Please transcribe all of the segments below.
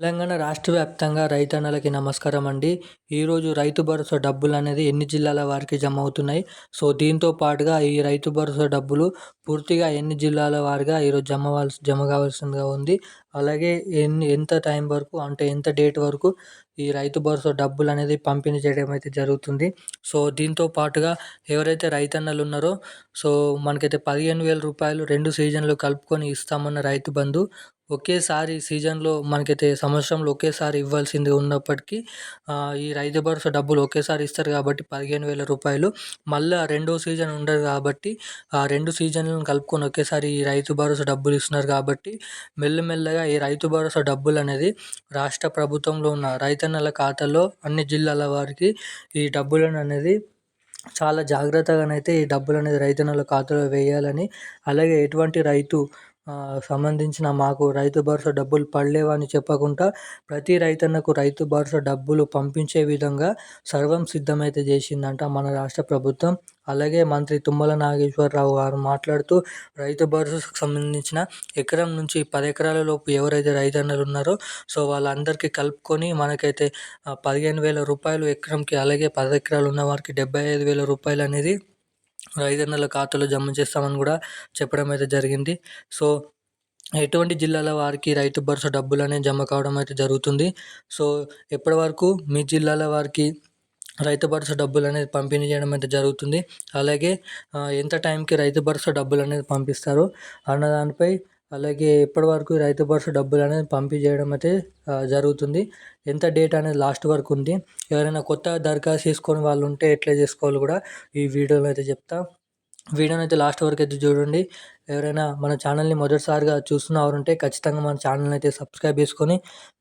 తెలంగాణ రాష్ట్ర వ్యాప్తంగా రైతన్నలకి నమస్కారం అండి. ఈరోజు రైతు భరోసా డబ్బులు అనేది ఎన్ని జిల్లాల వారికి జమ అవుతున్నాయి? సో దీంతో పాటుగా ఈ రైతు భరోసా డబ్బులు పూర్తిగా ఎన్ని జిల్లాల వారిగా ఈరోజు జమ అవ్వాల్సి జమ కావాల్సిందిగా ఉంది. అలాగే ఎన్ని ఎంత టైం వరకు అంటే ఎంత డేట్ వరకు ఈ రైతు భరోసా డబ్బులు అనేది పంపిణీ చేయడం అయితే జరుగుతుంది. సో దీంతో పాటుగా ఎవరైతే రైతన్నలు ఉన్నారో సో మనకైతే పదిహేను వేల రూపాయలు రెండు సీజన్లు కలుపుకొని ఇస్తామన్న రైతు బంధు ఒకేసారి సీజన్లో మనకైతే సంవత్సరంలో ఒకేసారి ఇవ్వాల్సింది ఉన్నప్పటికీ ఈ రైతు భరోసా డబ్బులు ఒకేసారి ఇస్తారు కాబట్టి పదిహేను వేల రూపాయలు. మళ్ళీ రెండో సీజన్ ఉండదు కాబట్టి ఆ రెండు సీజన్లను కలుపుకొని ఒకేసారి ఈ రైతు భరోసా డబ్బులు ఇస్తున్నారు కాబట్టి మెల్లమెల్లగా ఈ రైతు భరోసా డబ్బులు అనేది రాష్ట్ర ప్రభుత్వంలో ఉన్న రైతన్నల ఖాతాలో అన్ని జిల్లాల వారికి ఈ డబ్బులను అనేది చాలా జాగ్రత్తగానైతే ఈ డబ్బులు అనేది రైతన్నల ఖాతాలో వేయాలని అలాగే ఎటువంటి రైతు సంబంధించిన మాకు రైతు భరోసా డబ్బులు పడలేవని చెప్పకుండా ప్రతి రైతన్నకు రైతు భరోసా డబ్బులు పంపించే విధంగా సర్వం సిద్ధమైతే చేసిందంట మన రాష్ట్ర ప్రభుత్వం. అలాగే మంత్రి తుమ్మల నాగేశ్వరరావు గారు మాట్లాడుతూ రైతు భరోసాకు సంబంధించిన ఎకరం నుంచి పది ఎకరాల లోపు ఎవరైతే రైతన్నలు ఉన్నారో సో వాళ్ళందరికీ కలుపుకొని మనకైతే పదిహేను వేల రూపాయలు ఎకరంకి అలాగే పది ఎకరాలు ఉన్న వారికి డెబ్బై ఐదు వేల రూపాయలు అనేది రైతన్నల ఖాతాలో జమ చేస్తామని కూడా చెప్పడం అయితే జరిగింది. సో ఎటువంటి జిల్లాల వారికి రైతు భరోసా డబ్బులు అనేది జమ కావడం అయితే జరుగుతుంది. సో ఎప్పటి వరకు మీ జిల్లాల వారికి రైతు భరోసా డబ్బులు అనేది పంపిణీ చేయడం అయితే జరుగుతుంది. అలాగే ఎంత టైంకి రైతు భరోసా డబ్బులు అనేది పంపిస్తారు అన్న దానిపై అలాగే ఇప్పటివరకు రైతు భరోసా డబ్బులు అనేది పంపిణీ చేయడం అయితే జరుగుతుంది. ఎంత డేట్ అనేది లాస్ట్ వరకు ఉంది. ఎవరైనా కొత్త దరఖాస్తు చేసుకొని వాళ్ళు ఉంటే ఎట్లా చేసుకోవాలి కూడా ఈ వీడియోలో అయితే చెప్తా. వీడియోని అయితే లాస్ట్ వరకు అయితే చూడండి. ఎవరైనా మన ఛానల్ని మొదటిసారిగా చూస్తున్నవారు ఉంటే ఖచ్చితంగా మన ఛానల్ని అయితే సబ్స్క్రైబ్ చేసుకొని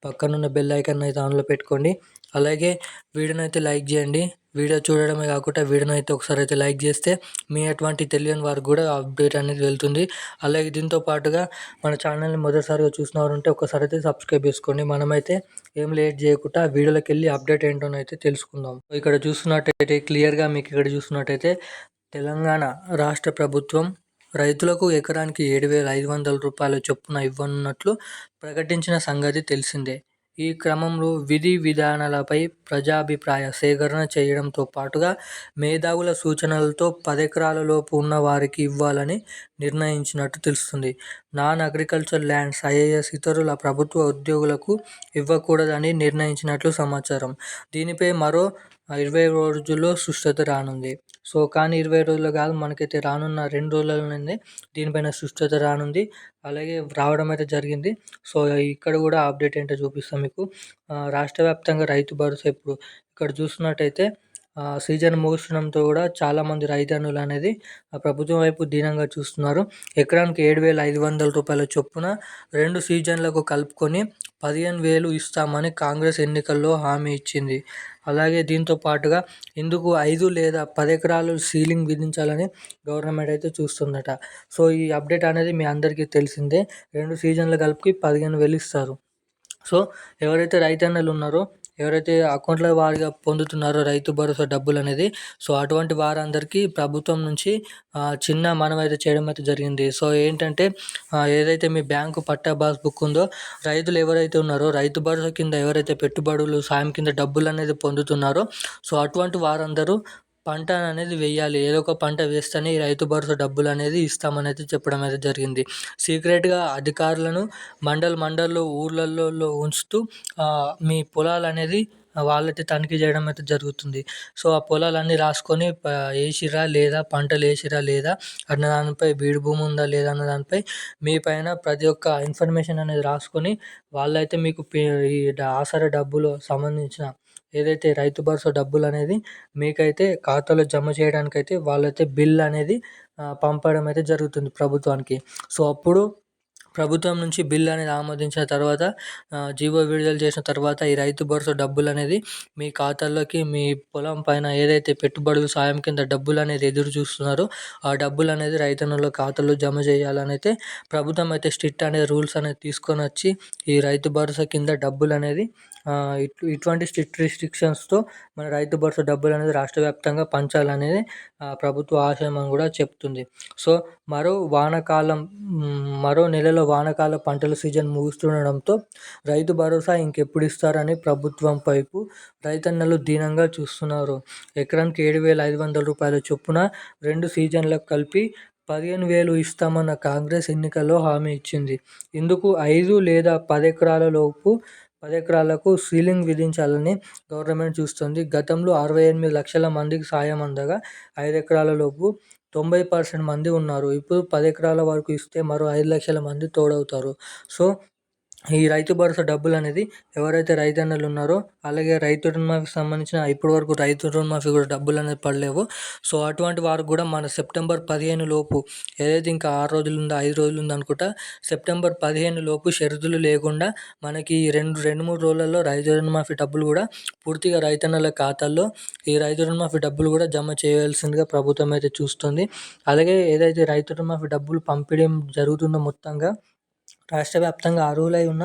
పక్కనున్న బెల్ ఐకాన్ అయితే ఆన్లో పెట్టుకోండి. అలాగే వీడియోని అయితే లైక్ చేయండి. వీడియో చూడడమే కాకుండా వీడియోని అయితే ఒకసారి అయితే లైక్ చేస్తే మీ అటువంటి తెలియని వారికి కూడా అప్డేట్ అనేది వెళ్తుంది. అలాగే దీంతో పాటుగా మన ఛానల్ని మొదటిసారిగా చూసినవారు ఉంటే ఒకసారి అయితే సబ్స్క్రైబ్ చేసుకోండి. మనమైతే ఏం లేట్ చేయకుండా వీడియోలోకి వెళ్ళి అప్డేట్ ఏంటోనైతే తెలుసుకుందాం. ఇక్కడ చూస్తున్నట్టయితే క్లియర్గా మీకు ఇక్కడ చూస్తున్నట్టయితే తెలంగాణ రాష్ట్ర ప్రభుత్వం రైతులకు ఎకరానికి ఏడు వేల ఐదు వందల రూపాయల చొప్పున ఇవ్వనున్నట్లు ప్రకటించిన సంగతి తెలిసిందే. ఈ క్రమంలో విధి విధానాలపై ప్రజాభిప్రాయ సేకరణ చేయడంతో పాటుగా మేధావుల సూచనలతో పదెకరాలలోపు ఉన్న వారికి ఇవ్వాలని నిర్ణయించినట్టు తెలుస్తుంది. నాన్ అగ్రికల్చర్ ల్యాండ్స్ ఐఏఎస్ ఇతరుల ప్రభుత్వ ఉద్యోగులకు ఇవ్వకూడదని నిర్ణయించినట్లు సమాచారం. దీనిపై మరో ఇరవై రోజుల్లో సుస్థత రానుంది. సో కానీ ఇరవై రోజులు కాదు మనకైతే రానున్న రెండు రోజుల నుండి దీనిపైన సుస్థత రానుంది. అలాగే రావడం అయితే జరిగింది. సో ఇక్కడ కూడా అప్డేట్ ఏంటో చూపిస్తాం మీకు. రాష్ట్ర వ్యాప్తంగా రైతు భరోసా ఇప్పుడు ఇక్కడ చూస్తున్నట్టయితే సీజన్ ముగుస్తుండడంతో కూడా చాలామంది రైతన్నులు అనేది ప్రభుత్వం వైపు దీనంగా చూస్తున్నారు. ఎకరానికి ఏడు వేల ఐదు వందల రూపాయల చొప్పున రెండు సీజన్లకు కలుపుకొని పదిహేను వేలు ఇస్తామని కాంగ్రెస్ ఎన్నికల్లో హామీ ఇచ్చింది. అలాగే దీంతో పాటుగా ఇందుకు ఐదు లేదా పది ఎకరాలు సీలింగ్ విధించాలని గవర్నమెంట్ అయితే చూస్తుందట. సో ఈ అప్డేట్ అనేది మీ అందరికీ తెలిసిందే. రెండు సీజన్లు కలిపి పదిహేను వేలు ఇస్తారు. సో ఎవరైతే రైతన్నలు ఉన్నారో ఎవరైతే అకౌంట్ల వారిగా పొందుతున్నారో రైతు భరోసా డబ్బులు అనేది సో అటువంటి వారందరికీ ప్రభుత్వం నుంచి చిన్న మనం అయితే చేయడం అయితే జరిగింది. సో ఏంటంటే ఏదైతే మీ బ్యాంకు పట్టా పాస్ బుక్ ఉందో రైతులు ఎవరైతే ఉన్నారో రైతు భరోసా కింద ఎవరైతే పెట్టుబడులు సాయం కింద డబ్బులు అనేది పొందుతున్నారో సో అటువంటి వారందరూ పంట అనేది వేయాలి. ఏదో ఒక పంట వేస్తేనే ఈ రైతు భరోసా డబ్బులు అనేది ఇస్తామని అయితే చెప్పడం అయితే జరిగింది. సీక్రెట్గా అధికారులను మండల్ మండల్లో ఊర్లలో ఉంచుతూ మీ పొలాలు అనేది వాళ్ళైతే తనిఖీ చేయడం అయితే జరుగుతుంది. సో ఆ పొలాలన్నీ రాసుకొని వేసిరా లేదా పంటలు వేసిరా లేదా అన్న దానిపై బీడు భూమి ఉందా లేదా అన్న దానిపై మీ పైన ప్రతి ఒక్క ఇన్ఫర్మేషన్ అనేది రాసుకొని వాళ్ళైతే మీకు ఈ ఆసరా డబ్బులు సంబంధించిన ఏదైతే రైతు భరోసా డబ్బులు అనేది మీకైతే ఖాతాలో జమ చేయడానికైతే వాళ్ళైతే బిల్ అనేది పంపడం అయితే జరుగుతుంది ప్రభుత్వానికి. సో అప్పుడు ప్రభుత్వం నుంచి బిల్ అనేది ఆమోదించిన తర్వాత జీవో విడుదల చేసిన తర్వాత ఈ రైతు భరోసా డబ్బులు అనేది మీ ఖాతాల్లోకి మీ పొలం పైన ఏదైతే పెట్టుబడులు సాయం కింద డబ్బులు అనేది ఎదురు చూస్తున్నారో ఆ డబ్బులు అనేది రైతన్నుల ఖాతాలో జమ చేయాలని అయితే ప్రభుత్వం అయితే స్ట్రిక్ట్ అనేది రూల్స్ అనేది తీసుకొని వచ్చి ఈ రైతు భరోసా కింద డబ్బులు అనేది ఇటు ఇటువంటి స్ట్రిక్ట్ రిస్ట్రిక్షన్స్తో మన రైతు భరోసా డబ్బులు అనేది రాష్ట్ర వ్యాప్తంగా పంచాలనేది ప్రభుత్వ ఆశయం అని కూడా చెప్తుంది. సో మరో వానాకాలం మరో నెలలో వానాకాల పంటల సీజన్ ముగుస్తుండడంతో రైతు భరోసా ఇంకెప్పుడు ఇస్తారని ప్రభుత్వం వైపు రైతన్నలు దీనంగా చూస్తున్నారు. ఎకరానికి ఏడు వేల ఐదు వందల రూపాయల చొప్పున రెండు సీజన్లకు కలిపి పదిహేను వేలు ఇస్తామన్న కాంగ్రెస్ ఎన్నికల్లో హామీ ఇచ్చింది. ఇందుకు ఐదు లేదా పది ఎకరాల లోపు పది ఎకరాలకు సీలింగ్ విధించాలని గవర్నమెంట్ చూస్తుంది. గతంలో అరవై ఎనిమిది లక్షల మందికి సాయం అందగా ఐదు ఎకరాలలోపు తొంభై పర్సెంట్ మంది ఉన్నారు. ఇప్పుడు పది ఎకరాల వరకు ఇస్తే మరో ఐదు లక్షల మంది తోడవుతారు. సో ఈ రైతు భరోసా డబ్బులు అనేది ఎవరైతే రైతన్నలు ఉన్నారో అలాగే రైతు రుణమాఫీకి సంబంధించిన ఇప్పటి వరకు రైతు రుణమాఫీ కూడా డబ్బులు అనేది పడలేవు. సో అటువంటి వారికి కూడా మన సెప్టెంబర్ పదిహేను లోపు ఏదైతే ఇంకా ఆరు రోజులు ఉందో ఐదు రోజులు ఉందో అనుకుంటా సెప్టెంబర్ పదిహేను లోపు షరతులు లేకుండా మనకి రెండు రెండు మూడు రోజులలో రైతు రుణమాఫీ డబ్బులు కూడా పూర్తిగా రైతన్నల ఖాతాల్లో ఈ రైతు రుణమాఫీ డబ్బులు కూడా జమ చేయవలసిందిగా ప్రభుత్వం అయితే చూస్తుంది. అలాగే ఏదైతే రైతు రుణమాఫీ డబ్బులు పంపిణీ జరుగుతుందో మొత్తంగా రాష్ట్ర వ్యాప్తంగా అర్హులై ఉన్న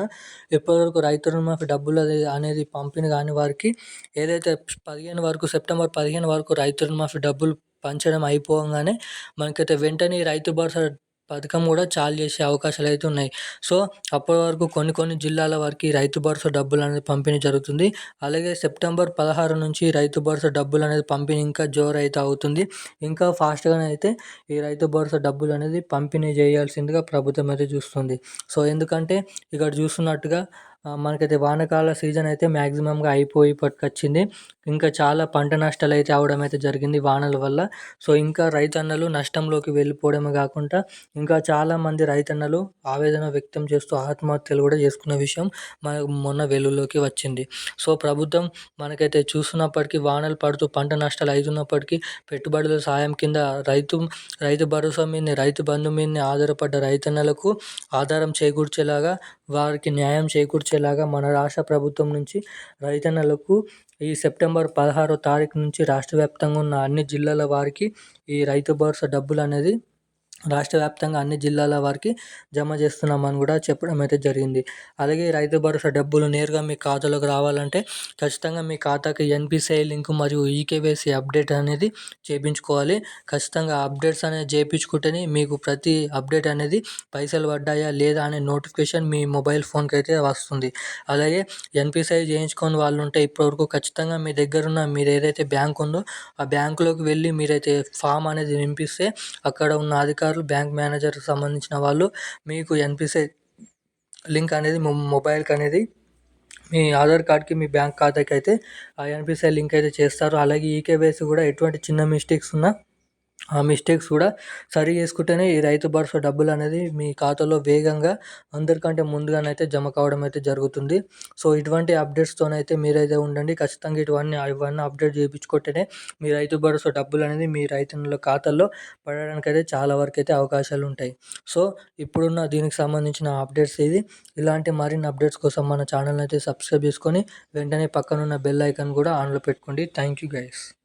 ఇప్పటివరకు రైతు రుణమాఫీ డబ్బులు అనేది పంపిణీ కాని వారికి ఏదైతే పదిహేను వరకు సెప్టెంబర్ పదిహేను వరకు రైతు రుణమాఫీ డబ్బులు పంచడం అయిపోగానే మనకైతే వెంటనే రైతు భరోసా పథకం కూడా చాలు చేసే అవకాశాలు అయితే ఉన్నాయి. సో అప్పటి వరకు కొన్ని కొన్ని జిల్లాల వరకు రైతు భరోసా డబ్బులు అనేది పంపిణీ జరుగుతుంది. అలాగే సెప్టెంబర్ పదహారు నుంచి రైతు భరోసా డబ్బులు అనేది పంపిణీ ఇంకా జోరు అయితే అవుతుంది. ఇంకా ఫాస్ట్గానే అయితే ఈ రైతు భరోసా డబ్బులు అనేది పంపిణీ చేయాల్సిందిగా ప్రభుత్వం అయితే చూస్తుంది. సో ఎందుకంటే ఇక్కడ చూస్తున్నట్టుగా మనకైతే వానకాల సీజన్ అయితే మ్యాక్సిమంగా అయిపోయి పట్టుకొచ్చింది. ఇంకా చాలా పంట నష్టాలు అయితే అవడం అయితే జరిగింది వానల వల్ల. సో ఇంకా రైతన్నలు నష్టంలోకి వెళ్ళిపోవడమే కాకుండా ఇంకా చాలామంది రైతన్నలు ఆవేదన వ్యక్తం చేస్తూ ఆత్మహత్యలు కూడా చేసుకున్న విషయం మనకు మొన్న వెలుగులోకి వచ్చింది. సో ప్రభుత్వం మనకైతే చూస్తున్నప్పటికీ వానలు పడుతూ పంట నష్టాలు అవుతున్నప్పటికీ పెట్టుబడుల సాయం కింద రైతు రైతు భరోసా మీద రైతు బంధు మీద ఆధారపడ్డ రైతన్నలకు ఆధారం చేకూర్చేలాగా వారికి న్యాయం చేకూర్చేలాగా మన రాష్ట్ర ప్రభుత్వం నుంచి రైతన్నలకు ఈ సెప్టెంబర్ పదహారో తారీఖు నుంచి రాష్ట్ర వ్యాప్తంగా ఉన్న అన్ని జిల్లాల వారికి ఈ రైతు భరోసా డబ్బులు అనేది రాష్ట్ర వ్యాప్తంగా అన్ని జిల్లాల వారికి జమ చేస్తున్నామని కూడా చెప్పడం అయితే జరిగింది. అలాగే రైతు భరోసా డబ్బులు నేరుగా మీ ఖాతాలోకి రావాలంటే ఖచ్చితంగా మీ ఖాతాకి ఎన్పిసిఐ లింక్ మరియు ఈకేవైసీ అప్డేట్ అనేది చేయించుకోవాలి ఖచ్చితంగా అప్డేట్స్ అనేది చేయించుకుంటేనే మీకు ప్రతి అప్డేట్ అనేది పైసలు పడ్డాయా లేదా అనే నోటిఫికేషన్ మీ మొబైల్ ఫోన్కి అయితే వస్తుంది. అలాగే ఎన్పిసిఐ చేయించుకొని వాళ్ళు ఉంటే ఇప్పటివరకు ఖచ్చితంగా మీ దగ్గర ఉన్న మీరు ఏదైతే బ్యాంక్ ఉందో ఆ బ్యాంకులోకి వెళ్ళి మీరైతే ఫామ్ అనేది నింపిస్తే అక్కడ ఉన్న అధికారులు అధికారులు బ్యాంక్ మేనేజర్కి సంబంధించిన వాళ్ళు మీకు ఎన్పిసిఐ లింక్ అనేది మొబైల్కి అనేది మీ ఆధార్ కార్డ్కి మీ బ్యాంక్ ఖాతాకి అయితే ఆ ఎన్పిసిఐ లింక్ అయితే చేస్తారు. అలాగే ఈకేవైసీ కూడా ఎటువంటి చిన్న మిస్టేక్స్ ఉన్నా ఆ మిస్టేక్స్ కూడా సరి చేసుకుంటేనే ఈ రైతు భరోసా డబ్బులు అనేది మీ ఖాతాలో వేగంగా అందరికంటే ముందుగానైతే జమ కావడం అయితే జరుగుతుంది. సో ఇటువంటి అప్డేట్స్తోనైతే మీరైతే ఉండండి. ఖచ్చితంగా ఇటువన్నీ ఇవన్నీ అప్డేట్ చేయించుకుంటేనే మీ రైతు భరోసా డబ్బులు అనేది మీ రైతుల ఖాతాల్లో పడడానికి అయితే చాలా వరకు అయితే అవకాశాలు ఉంటాయి. సో ఇప్పుడున్న దీనికి సంబంధించిన అప్డేట్స్ ఇది. ఇలాంటి మరిన్ని అప్డేట్స్ కోసం మన ఛానల్ అయితే సబ్స్క్రైబ్ చేసుకొని వెంటనే పక్కనున్న బెల్ ఐకాన్ కూడా ఆన్లో పెట్టుకోండి. Thank you guys